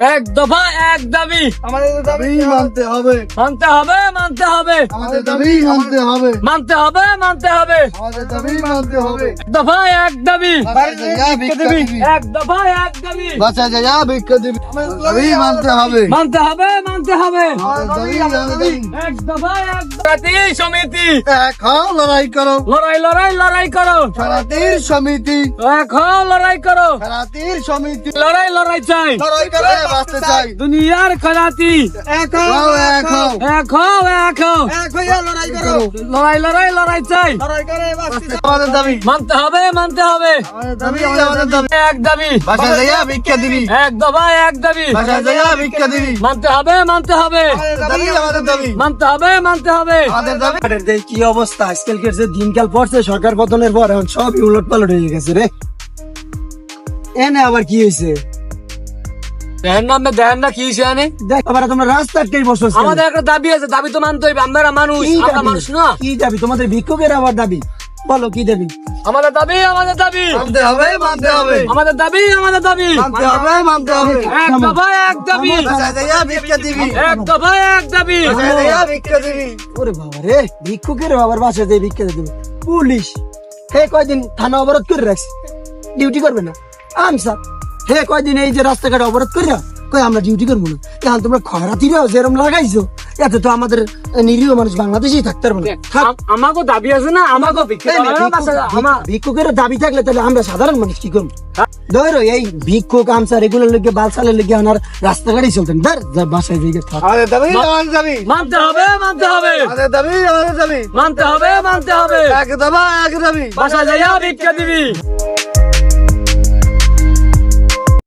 এক দফা এক দাবি। আমাদের দাবি মানতে হবে। মানতে হবে মানতে হবে। আমাদের দাবি মানতে হবে। মানতে হবে মানতে হবে। আমাদের দাবি মানতে হবে। এক দফা এক দাবি। এক দফা এক দাবি। বাঁচা যায় ভিক্ষা দিবি। দাবি মানতে হবে। মানতে হবে মানতে হবে। এক এক জাতি সমিতি। এক হও লড়াই করো। লড়াই লড়াই লড়াই করো। সারাতির সমিতি। এক হও লড়াই করো। সারাতির সমিতি। লড়াই লড়াই চাই। লড়াই করে বাঁচতে চাই। দুনিয়ার খরাতি এক হও এক হও এক হও এক হও এক হইয়া লড়াই করো। লড়াই লড়াই লড়াই চাই। লড়াই করে বাঁচতে আমাদের দাবি। মানতে হবে মানতে হবে। আমাদের দাবি আমাদের দাবি। এক দাবি। ভিক্ষা দিবি। এক দফা এক দাবি। ভিক্ষা দিবি। মানতে হবে মানতে হবে। আমাদের দাবি মানতে হবে মানতে হবে। কি অবস্থা? আজকালকার যে দিনকাল পড়ছে সরকার পতনের পর এখন সবই উলট পালট হয়ে গেছে রে। এনে আবার কি হয়েছে? না কি হয়েছে জানে দেখ আবার তোমরা রাস্তা আটকেই বসছো কেন? আমাদের একটা দাবি আছে দাবি তো মানতে হবে আমরা মানুষ আমরা মানুষ না। কি দাবি? তোমাদের ভিক্ষুকের আবার দাবি? বলো কি দাবি? আমাদের দাবি আমাদের দাবি। মানতে হবে মানতে হবে। আমাদের দাবি আমাদের দাবি। মানতে হবে মানতে হবে। এক দফা এক দাবি। বাসা যাইয়া ভিক্ষা দিবি। এক দফা এক দাবি। বাসা যাইয়া ভিক্ষা দিবি। ওরে বাবা রে ভিক্ষুকের আবার বাসায় যে ভিক্ষা দেবে পুলিশ হে কয়দিন থানা অবরোধ করে রাখছে? ডিউটি করবে না। আনসার হে কয়দিন এই যে রাস্তাঘাট অবরোধ করে কই আমরা ডিউটি করব না। এখন তোমরা খরাতিরাও যেরকম লাগাইছো। এতে তো আমাদের নিরীহ মানুষ বাংলাদেশেই থাকতে পারব না। থাক। দাবি আছে না? আমাকেও ভিক্ষা এই নে, দেওয়া হবে, বাসা- ভিক্ষুক- আমা- ভিক্ষুকের দাবি থাকলে তাহলে আমরা সাধারণ মানুষ কি করব? ধরো এই ভিক্ষুক আমসার এগুলোর লেগে বালসালের লেগে আমার রাস্তাঘাটেই চলতেন। ধর বাসায় দাবি মানতে হবে মানতে হবে। দাবি মানতে হবে মানতে হবে। এক দাবা এক দাবি। বাসা যাইয়া ভিক্ষা দিবি।